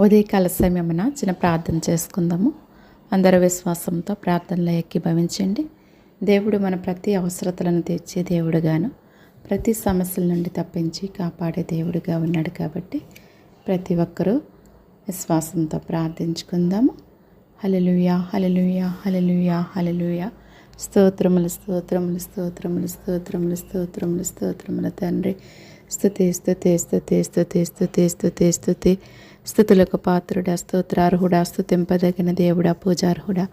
ఉదయకాల సమయమున చిన్న ప్రార్థన చేసుకుందాము. అందరూ విశ్వాసంతో ప్రార్థనలో ఎక్కిభవించండి దేవుడు మన ప్రతి అవసరతలను తీర్చే దేవుడుగాను ప్రతి సమస్యల నుండి తప్పించి కాపాడే దేవుడుగా ఉన్నాడు కాబట్టి ప్రతి ఒక్కరూ విశ్వాసంతో ప్రార్థించుకుందాము. హలలుయా హలలుయా హలలుయా హలలుయా స్తోత్రములు స్తోత్రములు స్తోత్రములు స్తోత్రములు స్తోత్రములు స్తోత్రముల తండ్రి. స్థుతి స్థుతి స్థుతి స్థుతి స్థుతి స్థుతి స్థుతి స్థుతులకు పాత్రుడా స్తోత్రార్హుడా స్థుతింపదగిన దేవుడా పూజార్హుడా.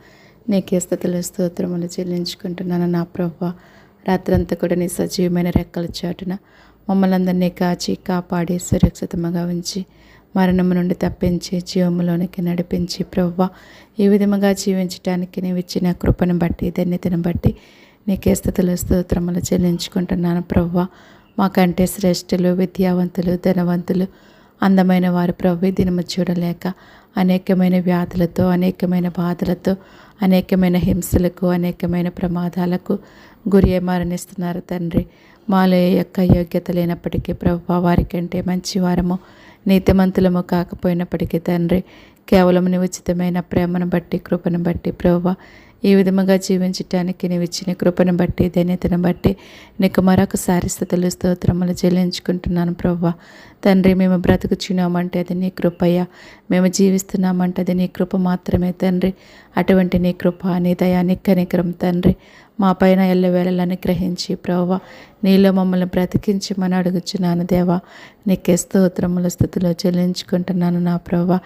నీకే స్థుతుల స్తోత్రములు చెల్లించుకుంటున్నాను నా ప్రభ. రాత్రంతా కూడా నీ సజీవమైన రెక్కల చాటున మమ్మల్ని అందరినీ కాచి కాపాడి సురక్షితముగా ఉంచి మరణము నుండి తప్పించి జీవములోనికి నడిపించి ప్రవ్వ ఈ విధముగా జీవించడానికి నీవు ఇచ్చిన కృపను బట్టి ధన్యతను బట్టి నీకే స్థుతుల స్తోత్రములు చెల్లించుకుంటున్నాను ప్రవ్వ మాకంటే శ్రేష్ఠులు విద్యావంతులు ధనవంతులు అందమైన వారు ప్రభు దినము చూడలేక అనేకమైన వ్యాధులతో అనేకమైన బాధలతో అనేకమైన హింసలకు అనేకమైన ప్రమాదాలకు గురి మరణిస్తున్నారు తండ్రి. మాలో యొక్క యోగ్యత లేనప్పటికీ ప్రభు వారికంటే మంచి వారము నీతిమంతులము కాకపోయినప్పటికీ తండ్రి కేవలం నీ ఉచితమైన ప్రేమను బట్టి కృపను బట్టి ప్రభు ఈ విధముగా జీవించటానికి నీవు ఇచ్చిన కృపను బట్టి ధన్యతను బట్టి నీకు మరొకసారి స్థుతులు స్తోత్రములు చెల్లించుకుంటున్నాను ప్రభు తండ్రి మేము బ్రతుకుచున్నామంటే అది నీ కృపయ్య. మేము జీవిస్తున్నామంటే అది నీ కృప మాత్రమే తండ్రి. అటువంటి నీ కృప నీ దయా నిక్కనికరం తండ్రి. మా పైన ఎల్లవేళలను గ్రహించి ప్రవ్వ నీలో మమ్మల్ని బ్రతికించమని అడుగుచున్నాను దేవా. నీకే స్తోత్రముల స్థుతిలో చెల్లించుకుంటున్నాను నా ప్రవ్వ.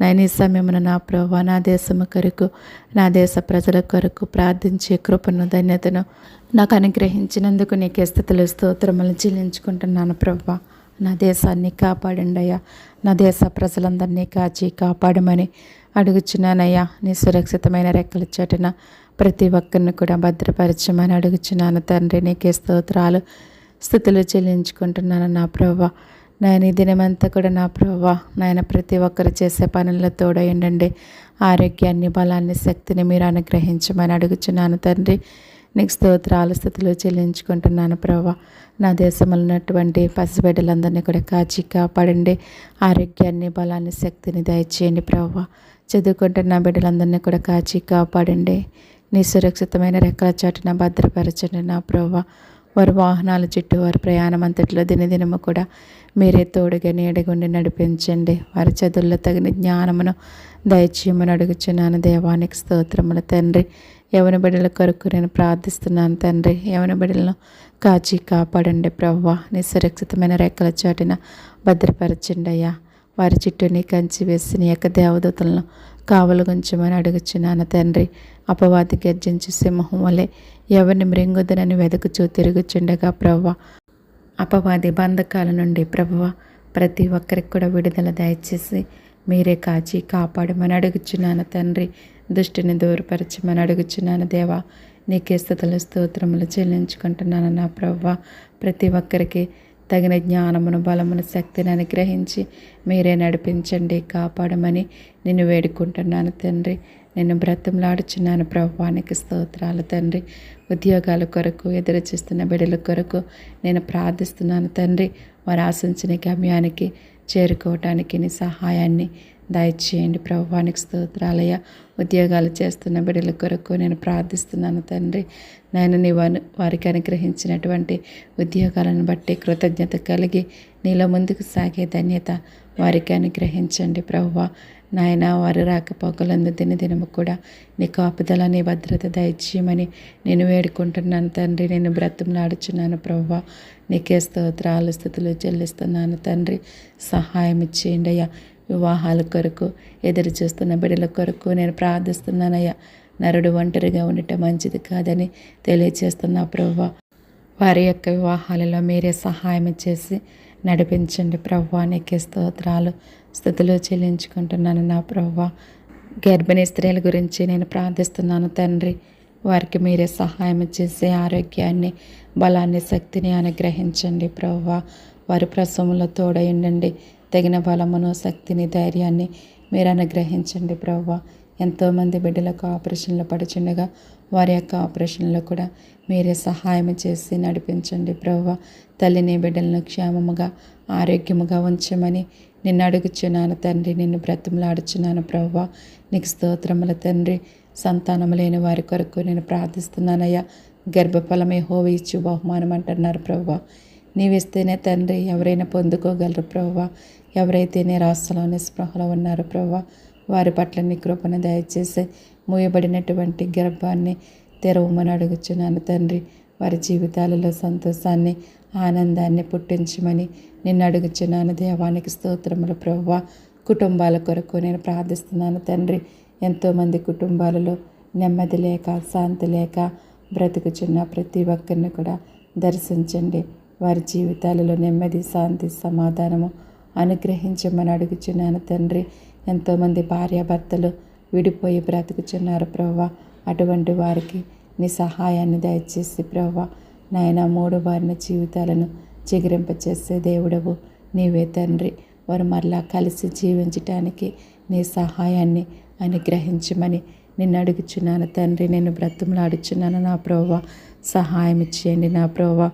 నేను ఈ సమయమున నా ప్రవ్వ నా దేశము కొరకు నా దేశ ప్రజల కొరకు ప్రార్థించే కృపను ధన్యతను నాకు అనుగ్రహించినందుకు నీకే స్థితిలో స్తోత్రములు చెల్లించుకుంటున్నాను ప్రవ్వ. నా దేశాన్ని కాపాడండి అయ్యా నా దేశ ప్రజలందరినీ కాచి కాపాడమని అడుగుచున్నానయ్యా. నీ సురక్షితమైన రెక్కల చాటున ప్రతి ఒక్కరిని కూడా భద్రపరచమని అడుగుచున్నాను. తండ్రి నీకే స్తోత్రాలు. స్థుతులు చెల్లించుకుంటున్నాను నా ప్రభా నేను ఈ దినమంతా కూడా నా ప్రభా నాయన ప్రతి ఒక్కరు చేసే పనుల్లో తోడయండి ఆరోగ్యాన్ని బలాన్ని శక్తిని మీరు అనుగ్రహించమని అడుగుచున్నాను తండ్రి. నీకు స్తోత్రాల స్థితిలో చెల్లించుకుంటున్నాను ప్రభా. నా దేశంలో ఉన్నటువంటి పసిబిడ్డలందరినీ కూడా కాచి కాపాడండి. ఆరోగ్యాన్ని బలాన్ని శక్తిని దయచేయండి ప్రభా. చదువుకుంటున్న బిడ్డలందరినీ కూడా కాచి కాపాడండి. నీ సురక్షితమైన రెక్కల చాటున భద్రపరచండి నా ప్రభా. వారి వాహనాల చుట్టూ వారి ప్రయాణం అంతట్లో దినదినము కూడా మీరే తోడుగా నీడగుండి నడిపించండి. వారి చదువుల్లో తగిన జ్ఞానమును దయచేయమని అడుగుచున్నాను దేవానికి స్తోత్రముల తండ్రి. యవన బిడ్డల కొరకు నేను ప్రార్థిస్తున్నాను తండ్రి. యవన బిడ్డలను కాచి కాపాడండి ప్రవ్వ. నీ సురక్షితమైన రెక్కల చాటిన భద్రపరచండి అయ్యా వారి చుట్టూ నీ కంచి వేసి నీ యొక్క దేవదూతలను కావలు గుంచమని అడుగుచున్నాను తండ్రి. అపవాది గర్జించి సింహం వలె ఎవరిని మృంగుదనని వెతుకుచూ తిరుగుచుండగా ప్రవ్వ. అపవాది బంధకాల నుండి ప్రభువ ప్రతి ఒక్కరికి కూడా విడుదల దయచేసి మీరే కాచి కాపాడమని అడుగుచున్నాను తండ్రి. దృష్టిని దూరపరచమని అడుగుచున్నాను దేవా నీకే స్థుతులు స్తోత్రములు చెల్లించుకుంటున్నాను నా ప్రవ్వ. ప్రతి ఒక్కరికి తగిన జ్ఞానమును బలమును శక్తిని అనుగ్రహించి మీరే నడిపించండి కాపాడమని నేను వేడుకుంటున్నాను తండ్రి. నేను బ్రతంలాడుచున్నాను ప్రభువానికి స్తోత్రాలు తండ్రి. ఉద్యోగాల కొరకు ఎదురు చూస్తున్న బిడ్డల కొరకు నేను ప్రార్థిస్తున్నాను తండ్రి. వారు ఆశించిన గమ్యానికి చేరుకోవటానికి నీ సహాయాన్ని దయచేయండి ప్రభువానికి స్తోత్రాలయ ఉద్యోగాలు చేస్తున్న బిడ్డల కొరకు నేను ప్రార్థిస్తున్నాను తండ్రి. నేను నీ వారికి అనుగ్రహించినటువంటి ఉద్యోగాలను బట్టి కృతజ్ఞత కలిగి నీలో ముందుకు సాగే ధన్యత వారికి అనుగ్రహించండి ప్రభువ. నాయన వారు రాకపోకలందు దినదినము కూడా నీ కాపుదల నీ భద్రత దయచేయమని నేను వేడుకుంటున్నాను తండ్రి. నేను బ్రతంలాడుచున్నాను ప్రవ్వ నీకే స్తోత్రాలు స్థుతులు చెల్లిస్తున్నాను తండ్రి. సహాయం ఇచ్చేయండి అయ్యా. వివాహాల కొరకు ఎదురు చూస్తున్న బిడ్డల కొరకు నేను ప్రార్థిస్తున్నానయ్యా. నరుడు ఒంటరిగా ఉండటం మంచిది కాదని తెలియచేస్తున్నా ప్రవ్వ. వారి యొక్క వివాహాలలో మీరే సహాయం చేసి నడిపించండి ప్రవ్వా. నీకే స్తోత్రాలు స్థుతులు చెల్లించుకుంటున్నాను నా ప్రవ్వ. గర్భిణీ స్త్రీల గురించి నేను ప్రార్థిస్తున్నాను తండ్రి. వారికి మీరే సహాయం చేసి ఆరోగ్యాన్ని బలాన్ని శక్తిని అనుగ్రహించండి ప్రవ్వ. వారి ప్రసవంలో తోడయండి తగిన బలమును శక్తిని ధైర్యాన్ని మీరు అనుగ్రహించండి ప్రవ్వ ఎంతోమంది బిడ్డలకు ఆపరేషన్లు పడుచుండగా వారి యొక్క ఆపరేషన్లో కూడా మీరే సహాయం చేసి నడిపించండి ప్రవ్వ తల్లిని బిడ్డలను క్షేమముగా ఆరోగ్యముగా ఉంచమని నిన్ను అడుగుచున్నాను తండ్రి. నిన్ను బ్రతిమలాడుచున్నాను ప్రవ్వ నీకు స్తోత్రముల తండ్రి. సంతానం లేని వారి కొరకు నేను ప్రార్థిస్తున్నానయ్యా. గర్భఫలమే హోవి ఇచ్చు బహుమానం అంటున్నారు ప్రవ్వ నీవిస్తేనే తండ్రి ఎవరైనా పొందుకోగలరు ప్రవ్వ. ఎవరైతే నిరాశలో స్పృహలో ఉన్నారో ప్రవ్వ. వారి పట్ల నీ కృపను దయచేసి మూయబడినటువంటి గర్భాన్ని తెరవమని అడుగుచున్నాను తండ్రి. వారి జీవితాలలో సంతోషాన్ని ఆనందాన్ని పుట్టించమని నిన్ను అడుగుచున్నాను. దేవానికి స్తోత్రములు ప్రవ్వ. కుటుంబాల కొరకు నేను ప్రార్థిస్తున్నాను తండ్రి. ఎంతోమంది కుటుంబాలలో నెమ్మది లేక శాంతి లేక బ్రతుకుచున్న ప్రతి ఒక్కరిని కూడా దర్శించండి. వారి జీవితాలలో నెమ్మది శాంతి సమాధానము అనుగ్రహించమని అడుగుచున్నాను తండ్రి. ఎంతోమంది భార్యాభర్తలు విడిపోయి బ్రతుకుచున్నారు ప్రవ్వ. అటువంటి వారికి నీ సహాయాన్ని దయచేసి ప్రవ్వ. నాయన మూడు వారిన జీవితాలను చిగురింపచేసే దేవుడవు నీవే తండ్రి. వారు మరలా కలిసి జీవించటానికి నీ సహాయాన్ని అనుగ్రహించమని నిన్ను అడుగుచున్నాను తండ్రి. నేను బ్రతుములాడుచున్నాను నా ప్రోవ సహాయం ఇచ్చేయండి నా ప్రోవ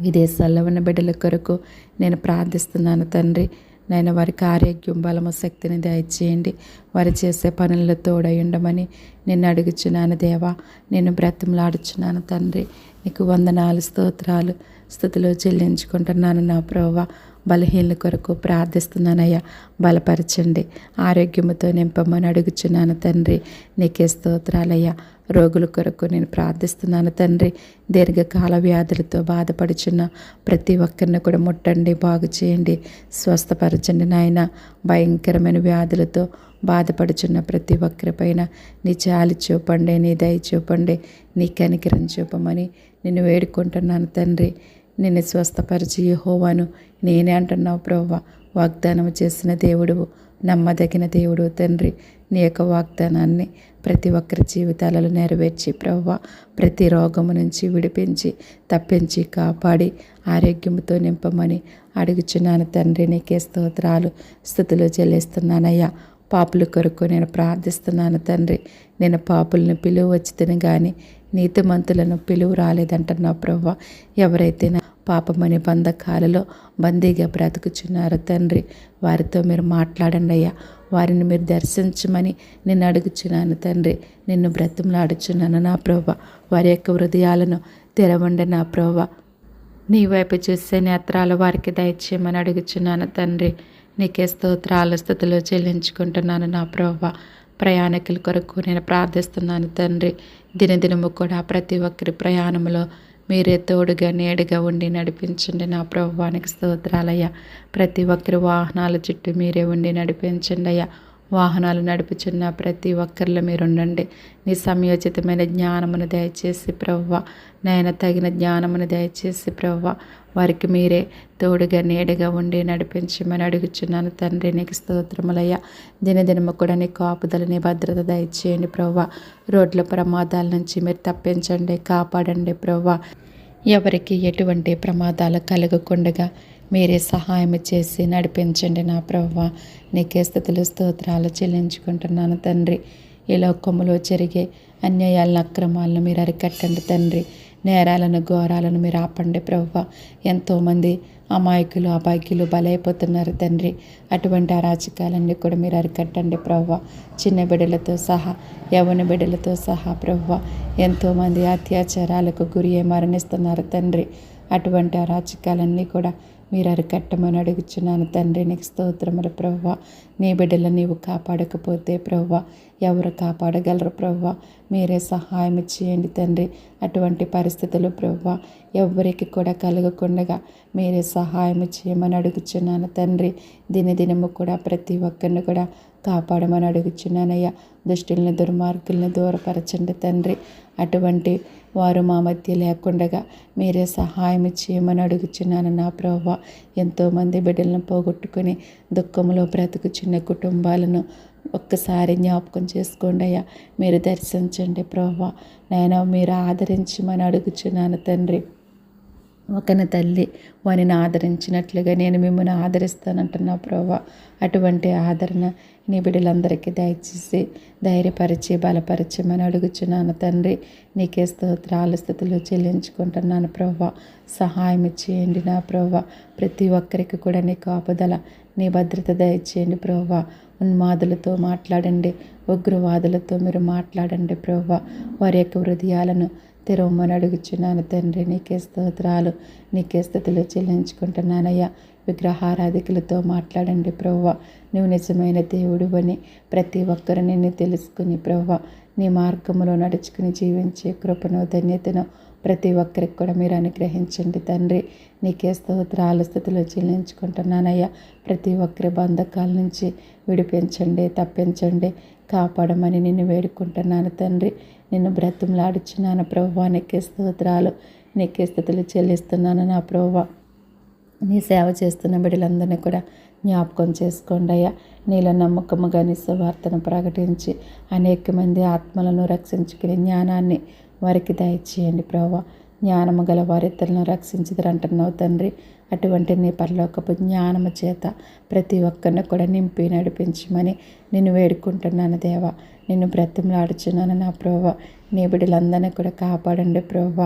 విదేశాల్లో ఉన్న బిడ్డల కొరకు నేను ప్రార్థిస్తున్నాను తండ్రి. నేను వారికి ఆరోగ్యం బలము శక్తిని దయచేయండి. వారు చేసే పనుల్లో తోడై ఉండమని నిన్ను అడుగుచున్నాను దేవా. నేను బ్రతిమలాడుచున్నాను తండ్రి. నీకు వందనాలు స్తోత్రాలు స్థుతిలో చెల్లించుకుంటున్నాను నా ప్రోవ బలహీనల కొరకు ప్రార్థిస్తున్నానయ్యా. బలపరచండి. ఆరోగ్యముతో నింపమని అడుగుచున్నాను తండ్రి. నీకే స్తోత్రాలయ్యా. రోగుల కొరకు నేను ప్రార్థిస్తున్నాను తండ్రి. దీర్ఘకాల వ్యాధులతో బాధపడుచున్న ప్రతి ఒక్కరిని కూడా ముట్టండి బాగు చేయండి స్వస్థపరచండి నాయన. భయంకరమైన వ్యాధులతో బాధపడుచున్న ప్రతి ఒక్కరిపైన నీ చాలి చూపండి నీ దయ చూపండి నీ కనికరం చూపమని నిన్ను వేడుకుంటున్నాను తండ్రి. నిన్ను స్వస్థపరిచి హోవాను నేనే అంటున్నావు ప్రవ్వ. వాగ్దానం చేసిన దేవుడు నమ్మదగిన దేవుడు తండ్రి నీ యొక్క వాగ్దానాన్ని ప్రతి ఒక్కరి జీవితాలలో నెరవేర్చి ప్రవ్వ ప్రతి రోగము నుంచి విడిపించి తప్పించి కాపాడి ఆరోగ్యంతో నింపమని అడుగుచున్నాను తండ్రి. నీకే స్తోత్రాలు స్థుతులు చెల్లిస్తున్నానయ్యా. పాపుల కొరకు నేను ప్రార్థిస్తున్నాను తండ్రి. నేను పాపులను పిలువ వచ్చితేనే కానీ నీతిమంతులను పిలువ రాలేదంటున్నావు ప్రవ్వ. ఎవరైతే పాపమని బంధకాలలో బందీగా బ్రతుకుచున్నారు. తండ్రి వారితో మీరు మాట్లాడండి అయ్యా. వారిని మీరు దర్శించమని నిన్ను అడుగుచున్నాను. తండ్రి నిన్ను బ్రతిమలాడుచున్నాను నా ప్రభ. వారి యొక్క హృదయాలను తెరవండి నా ప్రభ. నీ వైపు చూసే నేత్రాలు వారికి దయచేయమని అడుగుచున్నాను. తండ్రి నీకే స్తోత్రాలు స్థుతులు చెల్లించుకుంటున్నాను నా ప్రభ. ప్రయాణికుల కొరకు నేను ప్రార్థిస్తున్నాను. తండ్రి దినదినము కూడా ప్రతి ఒక్కరి ప్రయాణంలో మీరే తోడుగా నేడుగా ఉండి నడిపించండి నా ప్రభువానికి స్తోత్రాలయ్యా. ప్రతి ఒక్కరి వాహనాల చుట్టూ మీరే ఉండి నడిపించండి అయ్యా. వాహనాలు నడుపుచున్న ప్రతి ఒక్కరిలో మీరు ఉండండి నీ సమయోచితమైన జ్ఞానమును దయచేసి ప్రవ్వ. నేను తగిన జ్ఞానమును దయచేసి ప్రవ్వ. వారికి మీరే తోడుగా నీడగా ఉండి నడిపించమని అడుగుచున్నాను తండ్రి నీకు స్తోత్రములయ్యా. దినదినము కూడా నీ కాపుదలని భద్రత దయచేయండి ప్రవ్వ. రోడ్ల ప్రమాదాల నుంచి మీరు తప్పించండి కాపాడండి ప్రవ్వ. ఎవరికి ఎటువంటి ప్రమాదాలు కలగకుండగా మీరే సహాయం చేసి నడిపించండి నా ప్రభు నీకే స్థితులు స్తోత్రాలు చెల్లించుకుంటున్నాను తండ్రి. ఈ లోకములో జరిగే అన్యాయాలను అక్రమాలను మీరు అరికట్టండి తండ్రి. నేరాలను ఘోరాలను మీరు ఆపండి ప్రభు ఎంతోమంది అమాయకులు అబాయికులు బలైపోతున్నారు తండ్రి. అటువంటి అరాచకాలన్నీ కూడా మీరు అరికట్టండి ప్రవ్వ. చిన్న బిడ్డలతో సహా యవన బిడ్డలతో సహా ప్రవ్వ. ఎంతోమంది అత్యాచారాలకు గురి మరణిస్తున్నారు తండ్రి. అటువంటి అరాచకాలన్నీ కూడా మీరు అరికట్టమని అడుగుచున్నాను. తండ్రి నీకు స్తోత్రములు ప్రవ్వ. నీ బిడ్డలు నీవు కాపాడకపోతే ప్రవ్వ ఎవరు కాపాడగలరు ప్రవ్వ? మీరే సహాయం చేయండి తండ్రి. అటువంటి పరిస్థితులు ప్రవ్వ ఎవరికి కూడా కలగకుండా మీరే సహాయం చేయమని అడుగుచున్నాను తండ్రి. దినదినము కూడా ప్రతి ఒక్కరిని కూడా కాపాడమని అడుగుచున్నానయ్యా. దుష్టుల్ని దుర్మార్గుల్ని దూరపరచండి తండ్రి. అటువంటి వారు మా మధ్య లేకుండగా మీరే సహాయం చేయమని అడుగుచున్నాను నా ప్రభావ ఎంతోమంది బిడ్డలను పోగొట్టుకుని దుఃఖంలో బ్రతుకుచున్న కుటుంబాలను ఒక్కసారి జ్ఞాపకం చేసుకోండి అయ్యా. మీరు దర్శించండి ప్రభావ నేను మీరు ఆదరించమని అడుగుచున్నాను తండ్రి. ఒకని తల్లి వానిని ఆదరించినట్లుగా నేను మిమ్మల్ని ఆదరిస్తానంటున్నా ప్రభా అటువంటి ఆదరణ నీ బిడ్డలందరికీ దయచేసి ధైర్యపరిచి బలపరిచమని అడుగుచున్నాను తండ్రి. నీకే స్తోత్రాలు స్థితిలో చెల్లించుకుంటున్నాను ప్రభా సహాయం చేయండి నా ప్రభా ప్రతి ఒక్కరికి కూడా నీ కాపుదల నీ భద్రత దయచేయండి ప్రభా ఉన్మాదులతో మాట్లాడండి ఉగ్రవాదులతో మీరు మాట్లాడండి ప్రభా వారి యొక్క హృదయాలను తెరవమని అడుగుచున్నాను తండ్రి నీకే స్తోత్రాలు నీకే స్థితిలో చెల్లించుకుంటున్నానయ్యా. విగ్రహారాధికులతో మాట్లాడండి ప్రవ్వ. నువ్వు నిజమైన దేవుడు అని ప్రతి ఒక్కరు నిన్ను తెలుసుకుని ప్రవ్వ. నీ మార్గంలో నడుచుకుని జీవించే కృపను ధన్యతను ప్రతి ఒక్కరికి కూడా మీరు అనుగ్రహించండి తండ్రి. నీకే స్తోత్రాల స్థితిలో చెల్లించుకుంటున్నానయ్యా. ప్రతి ఒక్కరి బంధకాల నుంచి విడిపించండి తప్పించండి కాపాడమని నిన్ను వేడుకుంటున్నాను తండ్రి. నిన్ను బ్రతుములాడుచున్నాను ప్రభు నీకే స్తోత్రాలు నీకే స్థితులు చెల్లిస్తున్నాను నా ప్రభు నీ సేవ చేస్తున్న బిడ్డలందరినీ కూడా జ్ఞాపకం చేసుకోండి అయ్యా. నీలో నమ్మకముగా నీ సువార్తను ప్రకటించి అనేక మంది ఆత్మలను రక్షించుకునే జ్ఞానాన్ని వారికి దయచేయండి ప్రభా జ్ఞానము గల వారిద్దరిని రక్షించదురంటున్నావు తండ్రి. అటువంటి నీ పరలోకపు జ్ఞానము చేత ప్రతి ఒక్కరిని కూడా నింపి నడిపించమని నేను వేడుకుంటున్నాను దేవా. నిన్ను బ్రతిమలాడుచున్నాను నా ప్రోవ నీ బిడ్డలందరినీ కూడా కాపాడండి ప్రోవ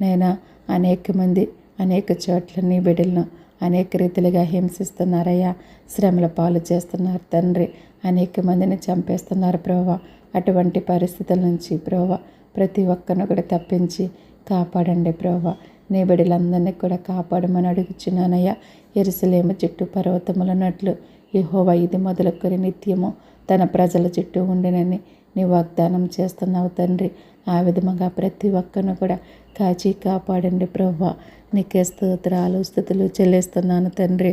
నేను అనేక మంది అనేక చోట్ల నీ బిడ్డలను అనేక రీతిలుగా హింసిస్తున్నారయ్యా. శ్రమల పాలు చేస్తున్నారు తండ్రి. అనేక మందిని చంపేస్తున్నారు ప్రోవ అటువంటి పరిస్థితుల నుంచి ప్రోవ ప్రతి ఒక్కరిని కూడా తప్పించి కాపాడండి ప్రభా నీ బిడ్డలందరినీ కూడా కాపాడమని అడుగుచున్నానయ్యా. ఎరుసలేమ చుట్టూ పర్వతములన్నట్లు యహోవ ఇది మొదలుకొని నిత్యము తన ప్రజల చుట్టూ ఉండినని నీ వాగ్దానం చేస్తున్నావు తండ్రి. ఆ విధముగా ప్రతి ఒక్కరిని కూడా కాచి కాపాడండి ప్రభా నీకే స్తోత్రాలు స్థుతులు చెల్లిస్తున్నాను తండ్రి.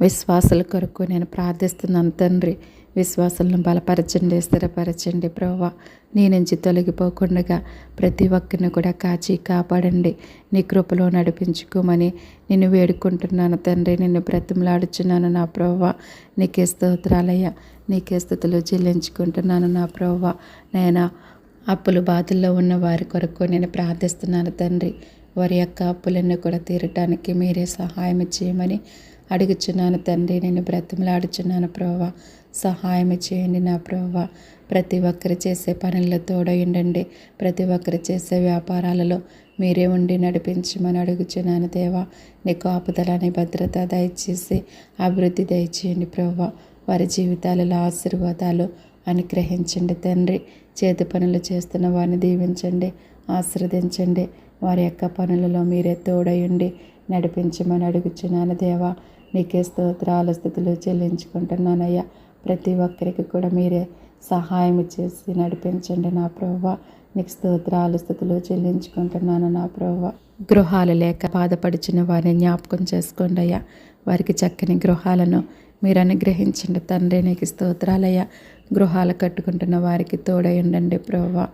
విశ్వాసాల కొరకు నేను ప్రార్థిస్తున్నాను తండ్రి. విశ్వాసాలను బలపరచండి స్థిరపరచండి ప్రభా నీ నుంచి తొలగిపోకుండా ప్రతి ఒక్కరిని కూడా కాచి కాపాడండి. నీ కృపలో నడిపించుకోమని నిన్ను వేడుకుంటున్నాను తండ్రి. నిన్ను బ్రతిమలాడుచున్నాను నా ప్రవ్వ. నీకే స్తోత్రాలయ్యా. నీకే స్థుతులు చెల్లించుకుంటున్నాను నా ప్రవ్వ. నేను అప్పులు బాధల్లో ఉన్న వారి కొరకు నేను ప్రార్థిస్తున్నాను తండ్రి. వారి యొక్క అప్పులన్నీ కూడా తీరటానికి మీరే సహాయం చేయమని అడుగుచున్నాను తండ్రి. నేను బ్రతిమలాడుచున్నాను ప్రభావ సహాయం చేయండి నా ప్రభావ ప్రతి ఒక్కరు చేసే పనుల్లో తోడయుండండి. ప్రతి ఒక్కరు చేసే వ్యాపారాలలో మీరే ఉండి నడిపించమని అడుగుచున్నాను దేవా. నీకు ఆపుదలని భద్రత దయచేసి అభివృద్ధి దయచేయండి ప్రభావ వారి జీవితాలలో ఆశీర్వాదాలు అనుగ్రహించండి తండ్రి. చేతి పనులు చేస్తున్న వారిని దీవించండి ఆశీర్వదించండి. వారి యొక్క పనులలో మీరే తోడయుండి నడిపించమని అడుగుచున్నాను దేవా. నీకే స్తోత్రాల స్థితిలో చెల్లించుకుంటున్నానయ్యా. ప్రతి ఒక్కరికి కూడా మీరే సహాయం చేసి నడిపించండి నా ప్రభా నీకు స్తోత్రాలు స్థితిలో చెల్లించుకుంటున్నాను నా ప్రభా గృహాలు లేక బాధపడిచిన వారిని జ్ఞాపకం చేసుకోండి అయ్యా. వారికి చక్కని గృహాలను మీరు అనుగ్రహించండి తండ్రి నీకు స్తోత్రాలయ్యా గృహాలు కట్టుకుంటున్న వారికి తోడై ఉండండి ప్రభా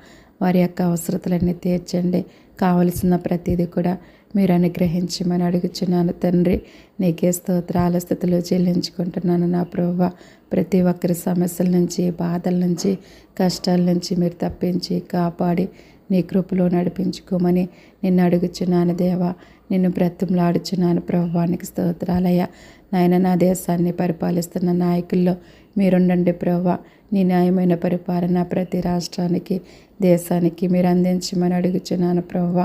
వారి యొక్క అవసరతలన్నీ తీర్చండి. కావలసిన ప్రతిదీ కూడా మీరు అనుగ్రహించమని అడుగుచున్నాను తండ్రి. నీకే స్తోత్రాల స్థితిలో చెల్లించుకుంటున్నాను నా ప్రభు ప్రతి ఒక్కరి సమస్యల నుంచి బాధల నుంచి కష్టాల నుంచి మీరు తప్పించి కాపాడి నీ కృపలో నడిపించుకోమని నిన్ను అడుగుచున్నాను దేవా. నిన్ను బ్రతంలాడుచున్నాను ప్రభువానికి స్తోత్రాలయ్య. నాయన నా దేశాన్ని పరిపాలిస్తున్న నాయకుల్లో మీరుండండి ప్రభా నీ న్యాయమైన పరిపాలన ప్రతి రాష్ట్రానికి దేశానికి మీరు అందించమని అడుగుచున్నాను ప్రవ్వ.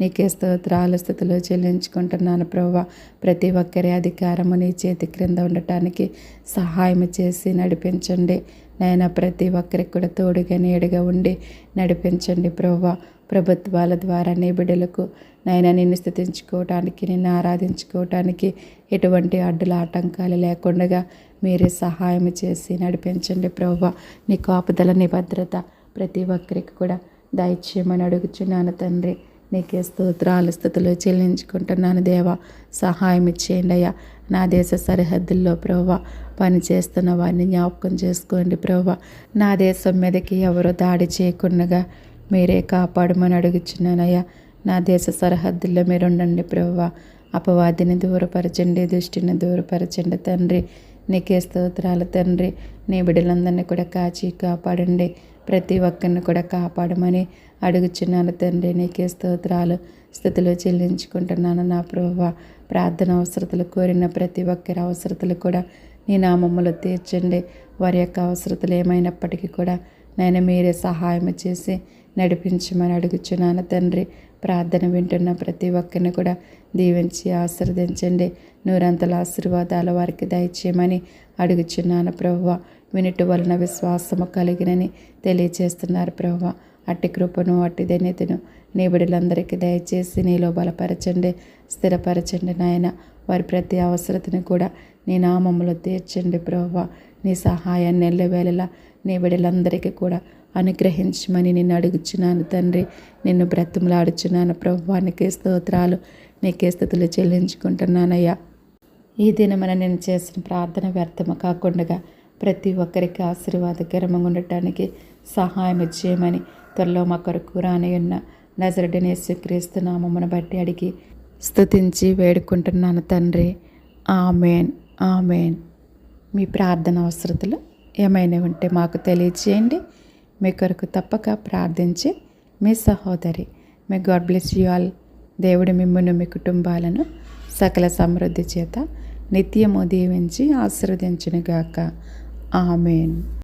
నీకే స్తోత్రాల స్థితిలో చెల్లించుకుంటున్నాను ప్రవ్వ. ప్రతి ఒక్కరి అధికారము నీ చేతి క్రింద ఉండటానికి సహాయం చేసి నడిపించండి. నాయన ప్రతి ఒక్కరికి కూడా తోడుగా నీడగా ఉండి నడిపించండి ప్రవ్వ. ప్రభుత్వాల ద్వారా నీ బిడ్డలకు నాయన నిన్ను స్థుతించుకోవటానికి నిన్ను ఆరాధించుకోవటానికి ఎటువంటి అడ్డుల ఆటంకాలు లేకుండా మీరే సహాయం చేసి నడిపించండి ప్రభు. నీ కాపుదల నీ భద్రత ప్రతి ఒక్కరికి కూడా దయచేయమని అడుగుచున్నాను తండ్రి. నీకే స్తోత్రాలు స్థుతులు చెల్లించుకుంటున్నాను దేవా. సహాయం ఇచ్చేయండి అయ్యా. నా దేశ సరిహద్దుల్లో ప్రభా పనిచేస్తున్న వారిని జ్ఞాపకం చేసుకోండి ప్రభా. నా దేశం మీదకి ఎవరు దాడి చేయకుండా మీరే కాపాడమని అడుగుచున్నానయ్యా నా దేశ సరిహద్దుల్లో మీరు ఉండండి ప్రభా. అపవాదిని దూరపరచండి దృష్టిని దూరపరచండి తండ్రి. నీకే స్తోత్రాలు తండ్రి. నీ బిడ్డలందరినీ కూడా కాచి కాపాడండి. ప్రతి ఒక్కరిని కూడా కాపాడమని అడుగుచున్నాను తండ్రి. నీకే స్తోత్రాలు. స్థితిలో చెల్లించుకుంటున్నాను నా ప్రభు ప్రార్థన అవసరతలు కోరిన ప్రతి ఒక్కరి అవసరతలు కూడా నీ నామమ్మలు తీర్చండి. వారి యొక్క అవసరతలు ఏమైనప్పటికీ కూడా నేను మీరే సహాయం చేసి నడిపించమని అడుగుచున్నాను తండ్రి. ప్రార్థన వింటున్న ప్రతి ఒక్కరిని కూడా దీవించి ఆశీర్వదించండి. నూరంతల ఆశీర్వాదాలు వారికి దయచేయమని అడుగుచున్నాను ప్రభువ. వినుట వలన విశ్వాసము కలిగినని తెలియచేస్తున్నారు ప్రభువ. అట్టి కృపను అట్టి ధన్యతను నీ దయచేసి నీలో బలపరచండి స్థిరపరచండి నాయన. వారి ప్రతి అవసరతను కూడా నీ నామములో తీర్చండి ప్రభువ. నీ సహాయాన్ని ఎల్లవేళలా నీ బిడ్డలందరికీ కూడా అనుగ్రహించమని నిన్ను అడుగుచున్నాను తండ్రి. నిన్ను బ్రతుములాడుచున్నాను. ప్రభువానికి స్తోత్రాలు నీకే స్థితులు చెల్లించుకుంటున్నానయ్యా. ఈ దినమన నేను చేసిన ప్రార్థన వ్యర్థము కాకుండా ప్రతి ఒక్కరికి ఆశీర్వాదకరంగా ఉండటానికి సహాయం చేయమని త్వరలో మా కొరకు రానయున్న నజరడనేసు క్రీస్తు నామమును బట్టి అడిగి స్తుతించి వేడుకుంటున్నాను తండ్రి. ఆమెన్. ఆమెన్. మీ ప్రార్థన అవసరతలు ఏమైనా ఉంటే మాకు తెలియచేయండి. మీ కొరకు తప్పక ప్రార్థించి మీ సహోదరి may God bless you all. దేవుడు మిమ్మల్ని మీ కుటుంబాలను సకల సమృద్ధి చేత నిత్యము దీవించి ఆశీర్వదించునుగాక. ఆమెన్.